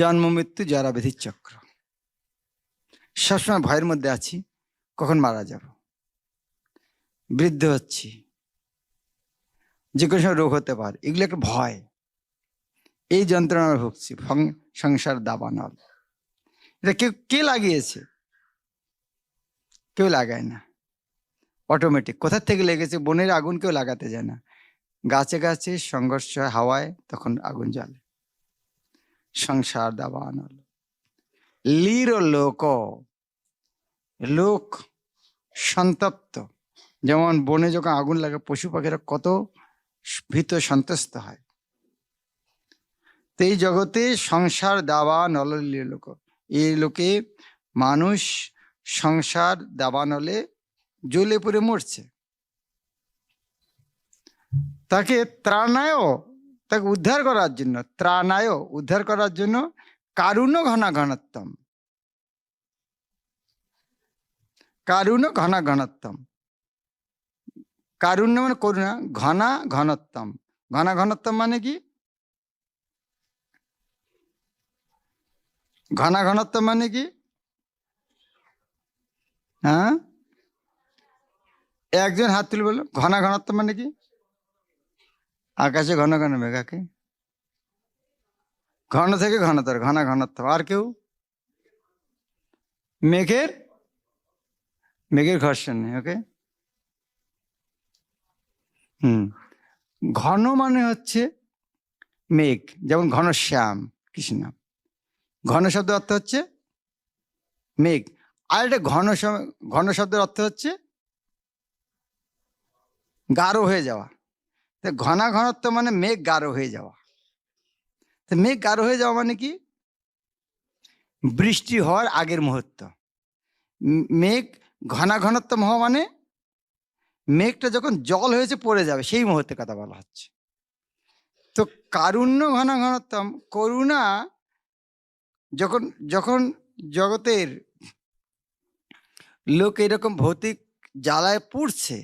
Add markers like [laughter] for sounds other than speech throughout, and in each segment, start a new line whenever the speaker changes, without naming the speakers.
জন্ম, মৃত্যু জরা ব্যাধির চক্র সবসময় ভয়ের মধ্যে আছি, কখন মারা যাব? বৃদ্ধ হচ্ছি। যে কোনো সময় রোগ হতে পারে। এগুলো একটা ভয়। এই যন্ত্রণার ভুগছি সংসার দাবানল। এটা কেউ, কে লাগিয়েছে? কেউ লাগায় না। অটোমেটিক। কোথা থেকে লেগেছে? বনের আগুন কেউ লাগাতে যায় না। গাছে গাছে সংঘর্ষ হাওয়ায়, তখন আগুন জ্বলে। সংসার দাবানল লির লোক লোক সন্তপ্ত। যেমন বনে যখন আগুন লাগে, পশু পাখিরা কত ভীত সন্ত্রস্ত হয়। তো এই জগতে সংসার দাবা নললীয় লোক। এই লোকে মানুষ সংসার দাবানলে জ্বলে পড়ে মরছে। তাকে ত্রাণায় তাকে উদ্ধার করার জন্য ত্রাণায় উদ্ধার করার জন্য কারুণ ঘনা ঘনত্তম কারুণ ঘনা ঘনত্তম কারুণ্য মানে করুণা ঘনা ঘনত্তম ঘনা ঘনত্তম মানে কি? ঘনা ঘনত্তম মানে কি? হ্যাঁ? একজন হাত তুলে বলল ঘনা ঘনত্ব মানে কি? আকাশে ঘন ঘন মেঘাকে। ঘন থেকে ঘনতর, ঘন ঘনত্ব। আর কেউ? মেঘের? মেঘের ঘর্ষণ নেই ওকে হুম। ঘন মানে হচ্ছে মেঘ, যেমন ঘনশ্যাম কৃষ্ণ। ঘন শব্দের অর্থ হচ্ছে মেঘ। আর এটা ঘন ঘন শব্দের অর্থ হচ্ছে গাঢ় হয়ে যাওয়া। ঘনা ঘনত্ব মানে মেঘ গাঢ় হয়ে যাওয়া। তো মেঘ গাঢ় হয়ে যাওয়া মানে কি? বৃষ্টি হওয়ার আগের মুহূর্ত। মেঘ ঘনা ঘনত্ব হওয়া মানে মেঘটা যখন জল হয়েছে পড়ে যাবে, সেই মুহূর্তে কথা বলা হচ্ছে। তো কারুণ্য ঘন ঘনত্বম, করুণা যখন যখন জগতের লোক এরকম ভৌতিক জ্বালায় পুড়ছে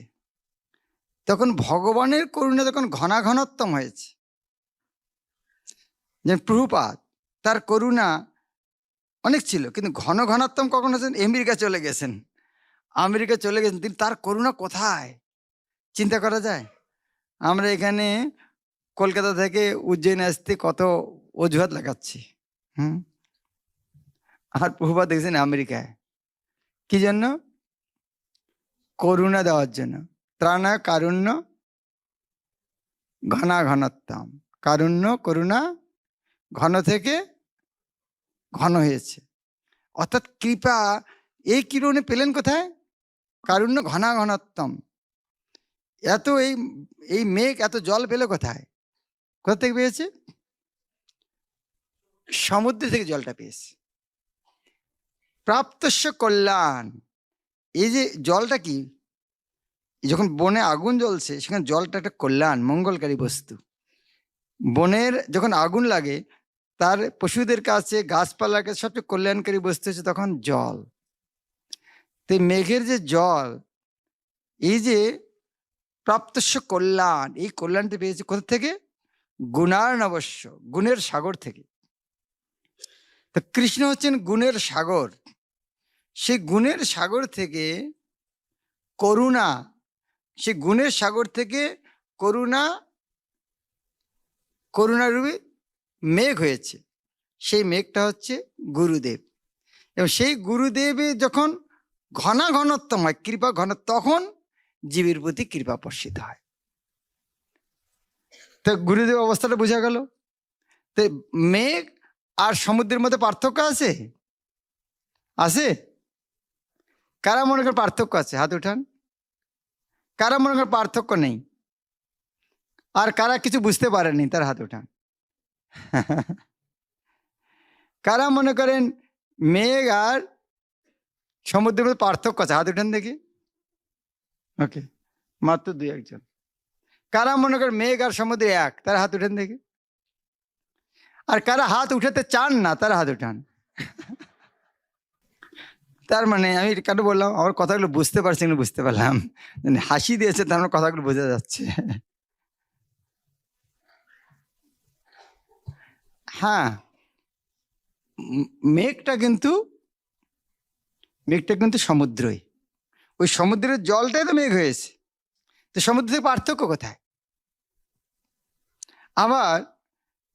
তখন ভগবানের করুণা তখন ঘনা ঘনত্তম হয়েছে যেমন প্রভুপাত তার করুণা অনেক ছিল, কিন্তু ঘন ঘনত্তম কখন হয়েছেন? আমেরিকা চলে গেছেন। আমেরিকা চলে গেছেন। তিনি তার করুণা কোথায়? চিন্তা করা যায়? আমরা এখানে কলকাতা থেকে উজ্জয়ন আসতে কত অজুহাত লাগাচ্ছি, হুম? আর প্রভুপাত দেখছেন আমেরিকায়। কি জন্য? করুণা দেওয়ার জন্য। ত্রাণা, কারুণ্য, ঘনা ঘনত্তম কারুণ্য, করুণা, ঘন থেকে ঘন হয়েছে। অর্থাৎ কৃপা, এই কিরণে পেলেন কোথায়? কারুণ্য, ঘনা ঘনত্তম এত এই এই মেঘ, এত জল পেল কোথায়? কোথা থেকে পেয়েছে? সমুদ্র থেকে জলটা পেয়েছে। প্রাপ্তস্য কল্যাণ। এই যে জলটা কি? যখন বনে আগুন জ্বলছে, সেখানে জলটা একটা কল্যাণ, মঙ্গলকারী বস্তু। বনের যখন আগুন লাগে, তার পশুদের কাছে, গাছপালার কাছে সবচেয়ে কল্যাণকারী বস্তু হচ্ছে তখন জল। তো মেঘের যে জল, এই যে প্রাপ্তস্য কল্যাণ, এই কল্যাণটা পেয়েছে কোথা থেকে? গুণার অবশ্য, গুণের সাগর থেকে। তো কৃষ্ণ হচ্ছেন গুণের সাগর। সেই গুণের সাগর থেকে করুণা সে গুণের সাগর থেকে করুণা, করুণারূপী মেঘ হয়েছে। সেই মেঘটা হচ্ছে গুরুদেব। এবং সেই গুরুদেবে যখন ঘনা ঘনত্বম হয়, কৃপা ঘন, তখন জীবের প্রতি কৃপা বর্ষিত হয়। তো গুরুদেব অবস্থাটা বোঝা গেল। তো মেঘ আর সমুদ্রের মধ্যে পার্থক্য আছে? আছে? কারা মনে করেন পার্থক্য আছে? হাত উঠান। কারা মনে করেন পার্থক্য নেই। আর কারা কিছু বুঝতে পারেনি তার হাত উঠান কারা মনে করেন মেঘ আর সমুদ্রের মধ্যে পার্থক্য আছে? হাত উঠান দেখি। ওকে, মাত্র দুই একজন। কারা মনে করেন মেঘ আর সমুদ্রে এক? তার হাত উঠান দেখি। আর কারা হাত উঠাতে চান না, তার হাত উঠান। তার মানে আমি কেন বললাম? আমার কথাগুলো বুঝতে পারছি না, বুঝতে পারলাম। মানে হাসি দিয়েছে, তার মানে কথাগুলো বোঝা যাচ্ছে। হ্যাঁ। মেঘটা কিন্তু মেঘটা কিন্তু সমুদ্রই। ওই সমুদ্রের জলটাই তো মেঘ হয়েছে। তো সমুদ্র থেকে পার্থক্য কোথায়? আবার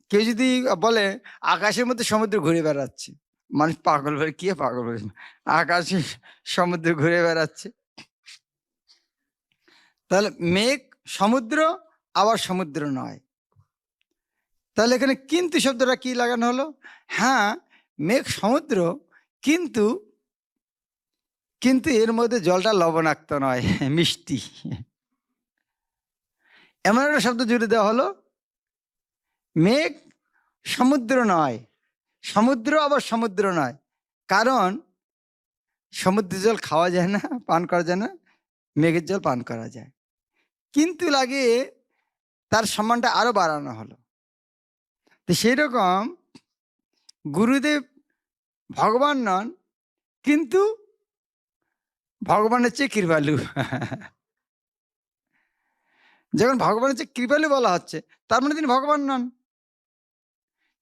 কেউ যদি বলে, আকাশের মধ্যে সমুদ্র ঘুরে বেড়াচ্ছে। মানুষ পাগল বলে কি পাগল বলে আকাশে সমুদ্র ঘুরে বেড়াচ্ছে। তাহলে মেঘ সমুদ্র, আবার সমুদ্র নয়। তাহলে এখানে কিন্তু শব্দটা কি লাগানো হলো? হ্যাঁ মেঘ সমুদ্র কিন্তু কিন্তু এর মধ্যে জলটা লবণাক্ত নয়, [laughs] মিষ্টি। এমন একটা শব্দ জুড়ে দেওয়া হলো, মেঘ সমুদ্র নয়। সমুদ্র আবার সমুদ্র নয়। কারণ সমুদ্রের জল খাওয়া যায় না, পান করা যায় না, মেঘের জল পান করা যায়। কিন্তু লাগে তার সম্মানটা আরও বাড়ানো হলো। তো সেই রকম গুরুদেব ভগবান নন, কিন্তু ভগবানের চেয়ে কৃপালু। যখন ভগবানের চেয়ে কৃপালু বলা হচ্ছে, তার মানে তিনি ভগবান নন।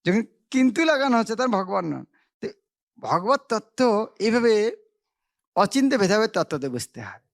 যখন কিন্তু লাগানো হচ্ছে তার ভগবান নন। ভগবত তত্ত্ব এইভাবে অচিন্তে ভেদাভেদ তত্ত্বতে বুঝতে হবে